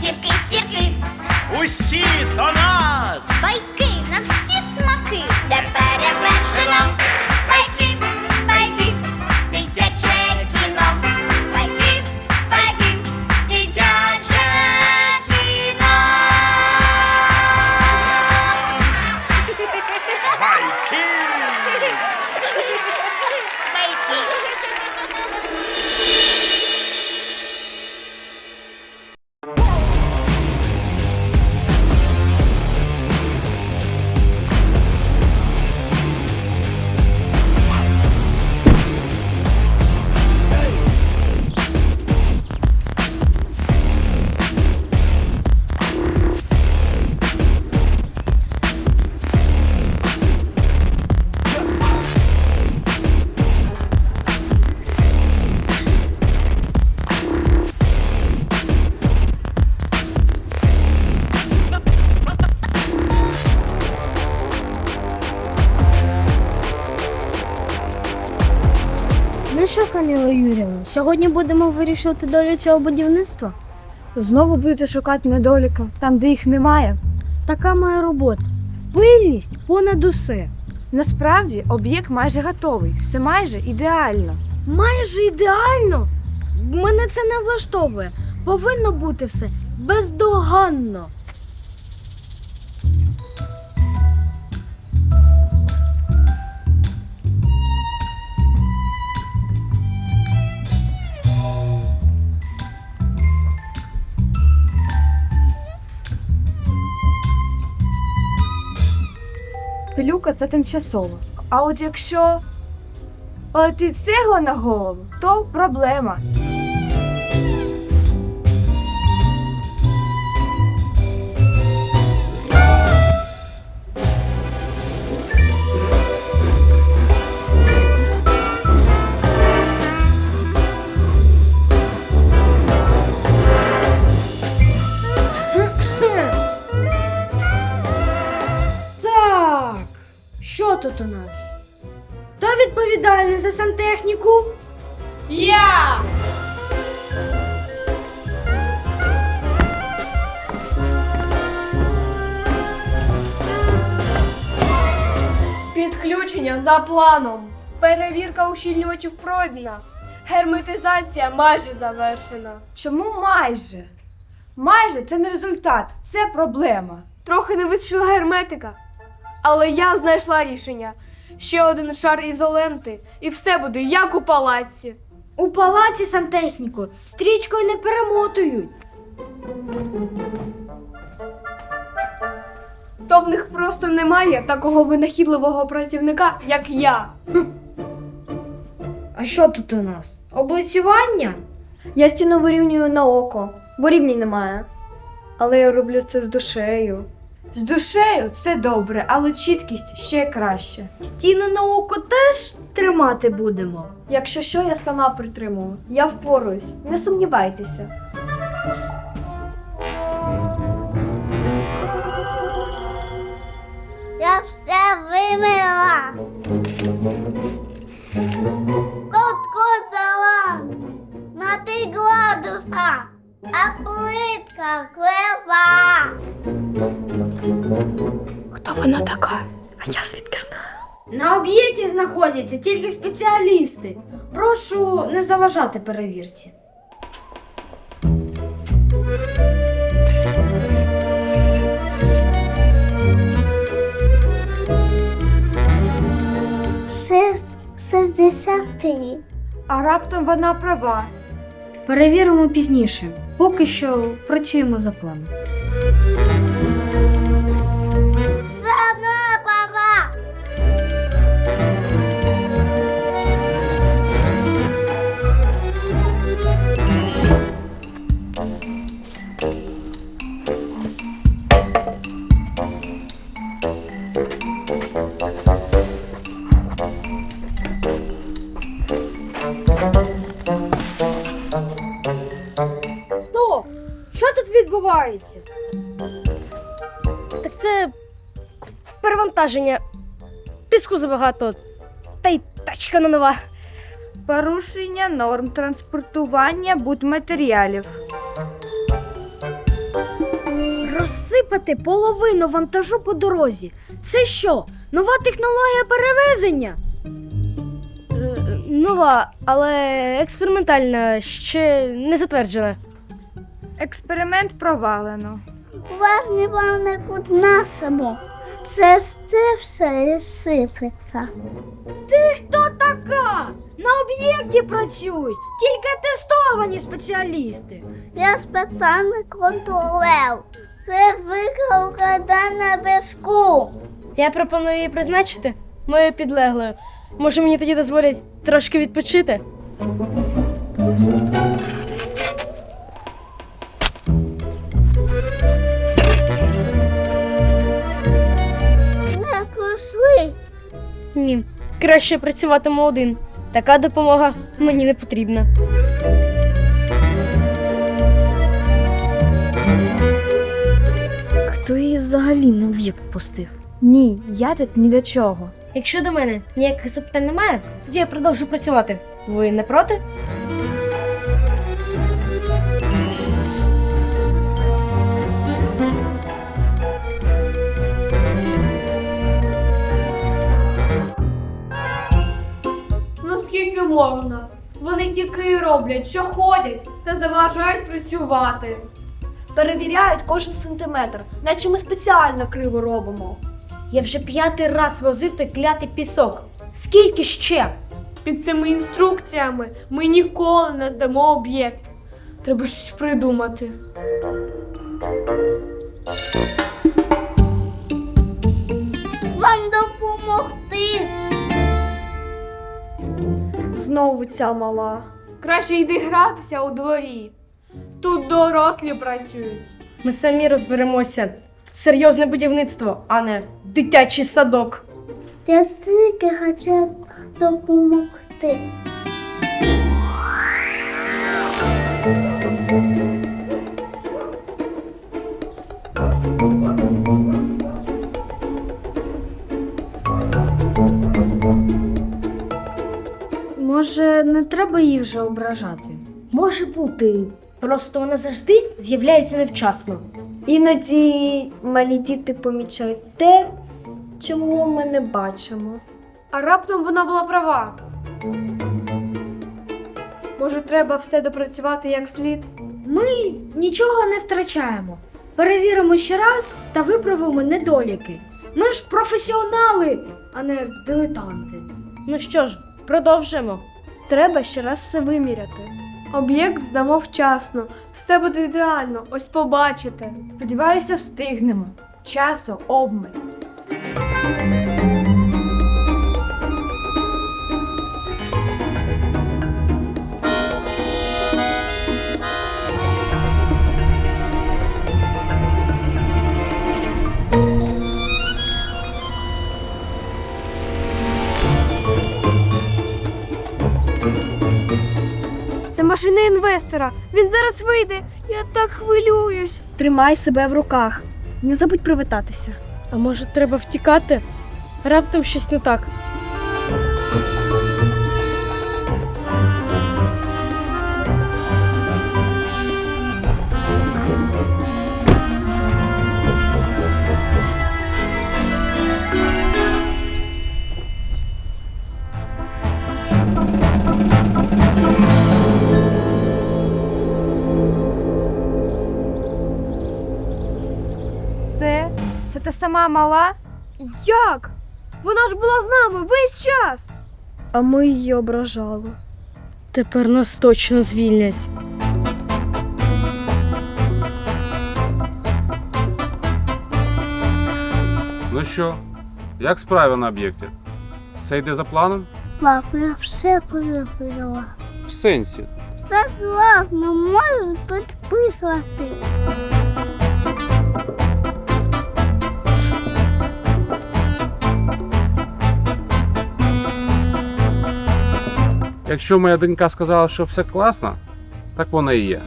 сірки, сірки. Усі до нас! Юрівна, сьогодні будемо вирішувати долю цього будівництва? Знову будете шукати недоліка там, де їх немає. Така моя робота. Пильність понад усе. Насправді об'єкт майже готовий, все майже ідеально. Майже ідеально. Мене це не влаштовує. Повинно бути все бездоганно. Пилюка це тимчасово. А от якщо полетить цегла на голову, то проблема. У нас? Хто відповідальний за сантехніку? Я! Підключення за планом. Перевірка ущільнювачів пройдена. Герметизація майже завершена. Чому майже? Майже це не результат, це проблема. Трохи не вистачило герметика. Але я знайшла рішення. Ще один шар ізоленти, і все буде як у палаці. У палаці сантехніку стрічкою не перемотують. То в них просто немає такого винахідливого працівника, як я. А що тут у нас? Облицювання? Я стіну вирівнюю на око, бо рівні немає. Але я роблю це з душею. З душею це добре, але чіткість ще краще. Стіну на око теж тримати будемо. Якщо що, я сама притримую. Я впоруюсь, не сумнівайтеся. Така? А я звідки знаю? На об'єкті знаходяться тільки спеціалісти. Прошу не заважати перевірці. Шесть, шестьдесят три. А раптом вона права. Перевіримо пізніше. Поки що працюємо за планом. Відбувається? Так це перевантаження. Піску забагато. Та й тачка не нова. Порушення норм транспортування будматеріалів. Розсипати половину вантажу по дорозі. Це що? Нова технологія перевезення? Е, Нова, але експериментальна, ще не затверджена. Експеримент провалено. Уважний плавнику нашому. Це ж це все сипеться. Хто така? На об'єкті працюють тільки тестовані спеціалісти. Я спеціальний контролер. Ви викликали на безку. Я пропоную її призначити моєю підлеглою. Може, мені тоді дозволять трошки відпочити? Ні. Краще працюватиму один. Така допомога мені не потрібна. Хто її взагалі на об'єкт пустив? Ні, я тут ні до чого. Якщо до мене ніяких запитань немає, тоді я продовжу працювати. Ви не проти? Можна? Вони тільки й роблять, що ходять та заважають працювати. Перевіряють кожен сантиметр, наче ми спеціально криво робимо. Я вже п'ятий раз возив той клятий пісок. Скільки ще? Під цими інструкціями ми ніколи не здамо об'єкт. Треба щось придумати. Знову ця мала. Краще йди гратися у дворі. Тут дорослі працюють. Ми самі розберемося. Тут серйозне будівництво, а не дитячий садок. Я тільки хотів допомогти. Може, не треба її вже ображати? Може бути. Просто вона завжди з'являється невчасно. Іноді малі діти помічають те, чому ми не бачимо. А раптом вона була права. Може, треба все допрацювати як слід? Ми нічого не втрачаємо. Перевіримо ще раз та виправимо недоліки. Ми ж професіонали, а не дилетанти. Ну що ж, продовжимо. Треба ще раз все виміряти. Об'єкт здамо вчасно. Все буде ідеально, ось побачите. Сподіваюся, встигнемо. Часу обмаль. Це машина інвестора. Він зараз вийде. Я так хвилююсь. Тримай себе в руках. Не забудь привітатися. А може треба втікати? Раптом щось не так. Сама мала? Як? Вона ж була з нами весь час. А ми її ображали. Тепер нас точно звільнять. Ну що, як справи на об'єкті? Все йде за планом? Пап, я все перевірила. В сенсі. Все класно, можеш підписувати. Якщо моя донька сказала, що все класно, так воно і є.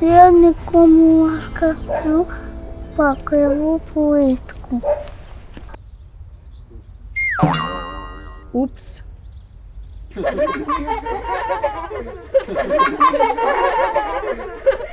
Я нікому не скажу про криву плитку. Упс.